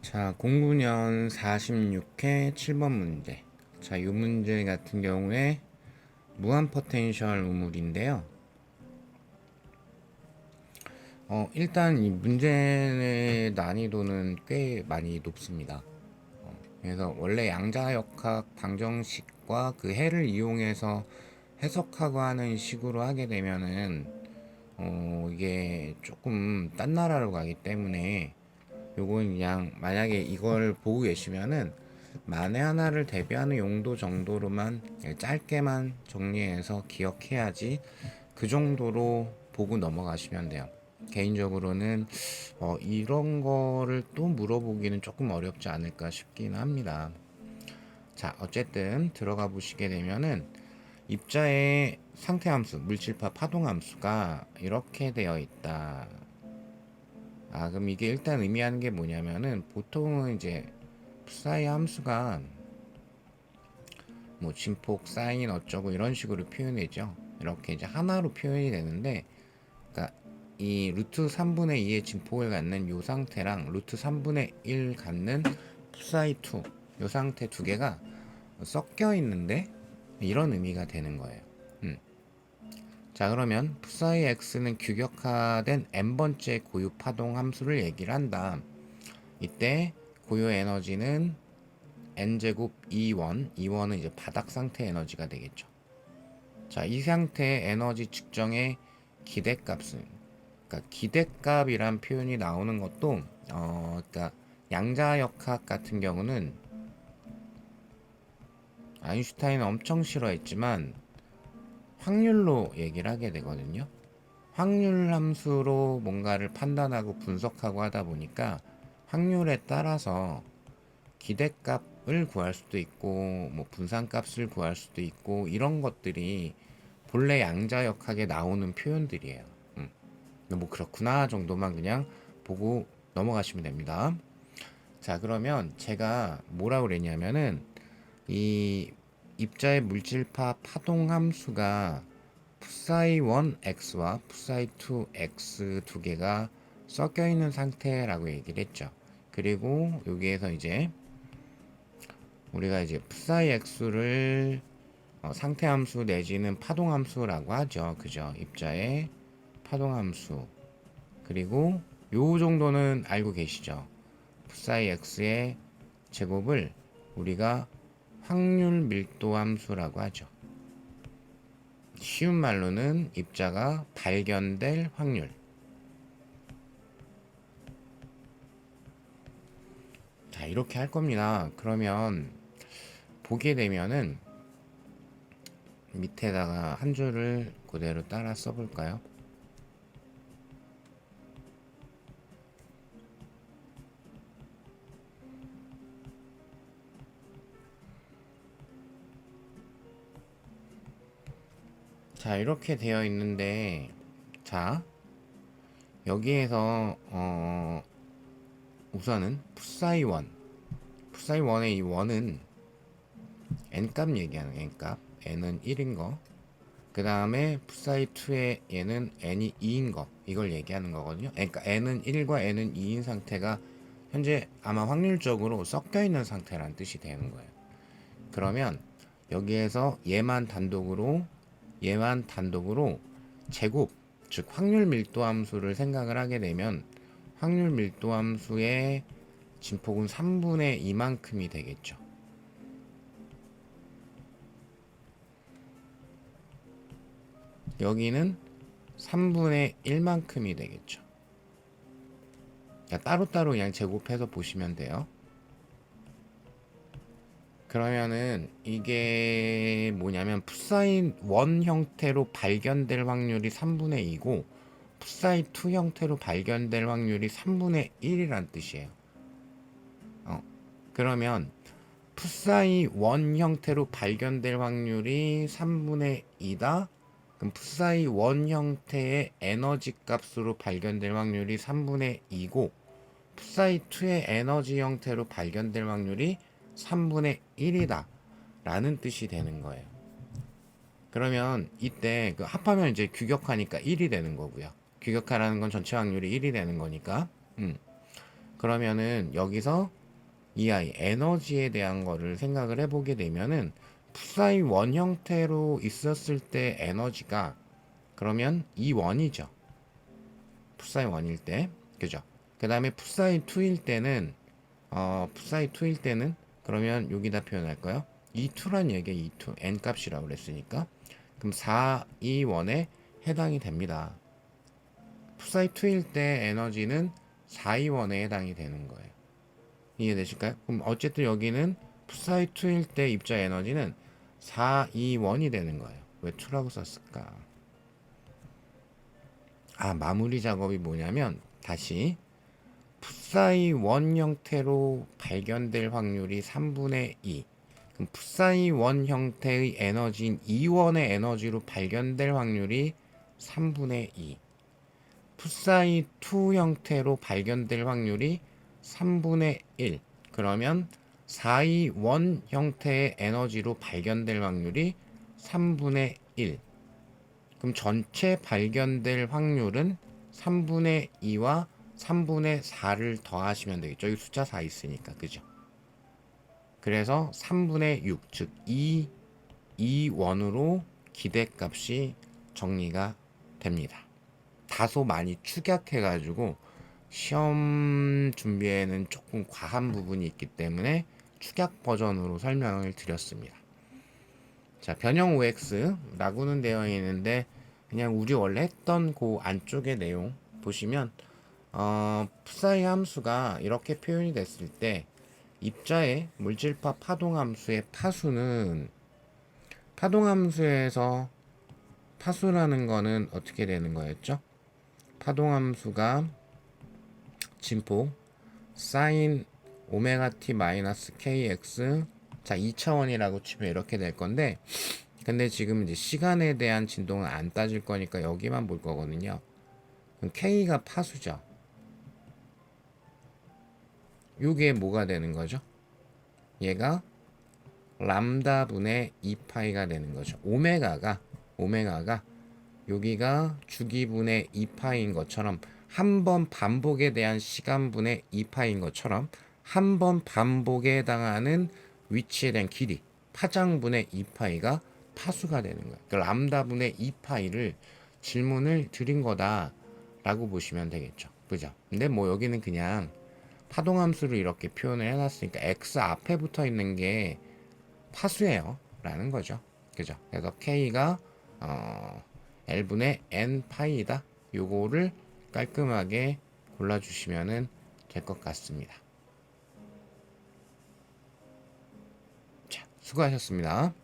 자, 09년 46회 7번 문제. 자, 이 문제 같은 경우에 무한 포텐셜 우물인데요. 어, 일단 이 문제의 난이도는 꽤 많이 높습니다. 어, 그래서 원래 양자역학 방정식과 그 해를 이용해서 해석하고 하는 식으로 하게 되면은 어, 이게 조금 딴 나라로 가기 때문에 요건 그냥 만약에 이걸 보고 계시면은 만에 하나를 대비하는 용도 정도로만 짧게만 정리해서 기억해야지 그 정도로 보고 넘어가시면 돼요. 개인적으로는 어, 이런 거를 또 물어보기는 조금 어렵지 않을까 싶긴 합니다. 자, 어쨌든 들어가 보시게 되면은 입자의 상태 함수, 물질파 파동 함수가 이렇게 되어 있다. 아, 그럼 이게 일단 의미하는 게 뭐냐면은 보통은 이제 사이 함수가 뭐 진폭, 사인 어쩌고 이런 식으로 표현되죠. 이렇게 이제 하나로 표현이 되는데, 그러니까 이 루트 3분의 2의 진폭을 갖는 요 상태랑 루트 3분의 1 갖는 사이 2, 요 상태 두 개가 섞여 있는데 이런 의미가 되는 거예요. 음. 자 그러면 푸사이 x는 규격화된 n번째 고유 파동 함수를 얘기를 한다. 이때 고유 에너지는 n제곱 E1, E1은 이제 바닥 상태 에너지가 되겠죠. 자, 이 상태 에너지 측정의 기대값은 그러니까 기대값이란 표현이 나오는 것도 어, 그러니까 양자역학 같은 경우는 아인슈타인은 엄청 싫어했지만 확률로 얘기를 하게 되거든요. 확률 함수로 뭔가를 판단하고 분석하고 하다 보니까 확률에 따라서 기대값을 구할 수도 있고 뭐 분산값을 구할 수도 있고 이런 것들이 본래 양자역학에 나오는 표현들이에요. 음. 뭐 그렇구나 정도만 그냥 보고 넘어가시면 됩니다. 자 그러면 제가 뭐라고 그랬냐면은 이 입자의 물질파 파동 함수가 푸사이 1x와 푸사이 2x 두 개가 섞여 있는 상태라고 얘기를 했죠. 그리고 여기에서 이제 우리가 이제 푸사이 x를 어, 상태 함수 내지는 파동 함수라고 하죠. 그죠? 입자의 파동 함수. 그리고 요 정도는 알고 계시죠? 푸사이 x의 제곱을 우리가 확률 밀도 함수라고 하죠. 쉬운 말로는 입자가 발견될 확률. 자, 이렇게 할 겁니다. 그러면 보게 되면은 밑에다가 한 줄을 그대로 따라 써볼까요? 자, 이렇게 되어 있는데, 자, 여기에서, 어, 우선은 푸사이 원. 푸사이 원의 이 원은 n값 얘기하는 n값. n은 1인 거. 그 다음에 푸사이 2의 얘는 n이 2인 거. 이걸 얘기하는 거거든요. 그러니까 n은 1과 n은 2인 상태가 현재 아마 확률적으로 섞여 있는 상태라는 뜻이 되는 거예요. 그러면 여기에서 얘만 단독으로 얘만 단독으로 제곱 즉 확률 밀도 함수를 생각을 하게 되면 확률 밀도 함수의 진폭은 3분의 2만큼이 되겠죠. 여기는 3분의 1만큼이 되겠죠. 따로따로 그냥 제곱해서 보시면 돼요. 그러면은 이게 뭐냐면 푸사인 1 형태로 발견될 확률이 3분의 2고 푸사인 2 형태로 발견될 확률이 3분의 1이란 뜻이에요. 어, 그러면 푸사이 1 형태로 발견될 확률이 3분의 2다. 그럼 푸사이 1 형태의 에너지 값으로 발견될 확률이 3분의 2고 푸사이 2의 에너지 형태로 발견될 확률이 3분의 1이다 라는 뜻이 되는 거예요. 그러면 이때 그 합하면 이제 규격하니까 1이 되는 거고요. 규격하라는 건 전체 확률이 1이 되는 거니까. 음. 그러면은 여기서 이 아이 에너지에 대한 거를 생각을 해보게 되면은 풋사이 원 형태로 있었을 때 에너지가 그러면 이 원이죠. 풋사이 원일 때 그죠? 그 다음에 풋사이 2일 때는 어 풋사이 2일 때는 그러면 여기다 표현할까요? E2란 얘기가 E2 n 값이라고 그랬으니까 그럼 4, 2, 1에 해당이 됩니다. 풋사이 2일 때 에너지는 4, 2, 1에 해당이 되는 거예요. 이해되실까요? 그럼 어쨌든 여기는 풋사이 2일 때 입자 에너지는 4, 2, 1이 되는 거예요. 왜 2라고 썼을까? 아, 마무리 작업이 뭐냐면 다시 풋사이 1 형태로 발견될 확률이 3분의 2. 그럼 풋사이 1 형태의 에너지인 2원의 에너지로 발견될 확률이 3분의 2. 풋사이 2 형태로 발견될 확률이 3분의 1. 그러면 421 형태의 에너지로 발견될 확률이 3분의 1. 그럼 전체 발견될 확률은 3분의 2와 3분의 4를 더하시면 되겠죠. 여기 숫자 4 있으니까. 그죠? 그래서 3분의 6, 즉 2, 2원으로 기대값이 정리가 됩니다. 다소 많이 축약해가지고 시험 준비에는 조금 과한 부분이 있기 때문에 축약 버전으로 설명을 드렸습니다. 자, 변형 OX라고는 되어 있는데 그냥 우리 원래 했던 그 안쪽의 내용 보시면 어, 풋사이 함수가 이렇게 표현이 됐을 때 입자의 물질파 파동 함수의 파수는 파동 함수에서 파수라는 거는 어떻게 되는 거였죠? 파동 함수가 진폭 사인 오메가 t 마이너스 kx 자 2차원이라고 치면 이렇게 될 건데 근데 지금 이제 시간에 대한 진동은 안 따질 거니까 여기만 볼 거거든요. 그럼 k가 파수죠. 요게 뭐가 되는 거죠? 얘가 람다 분의 2파이가 되는 거죠. 오메가가 오메가가 여기가 주기분의 2파인 것처럼 한 번 반복에 대한 시간분의 2파인 것처럼 한 번 반복에 해당하는 위치에 대한 길이 파장분의 2파이가 파수가 되는 거예요. 그 람다분의 2파이를 질문을 드린 거다라고 보시면 되겠죠. 그죠? 근데 뭐 여기는 그냥 파동함수를 이렇게 표현을 해놨으니까 x 앞에 붙어 있는 게 파수예요. 라는 거죠. 그죠? 그래서 k가 어, l분의 n 파이다. 요거를 깔끔하게 골라주시면 될것 같습니다. 자, 수고하셨습니다.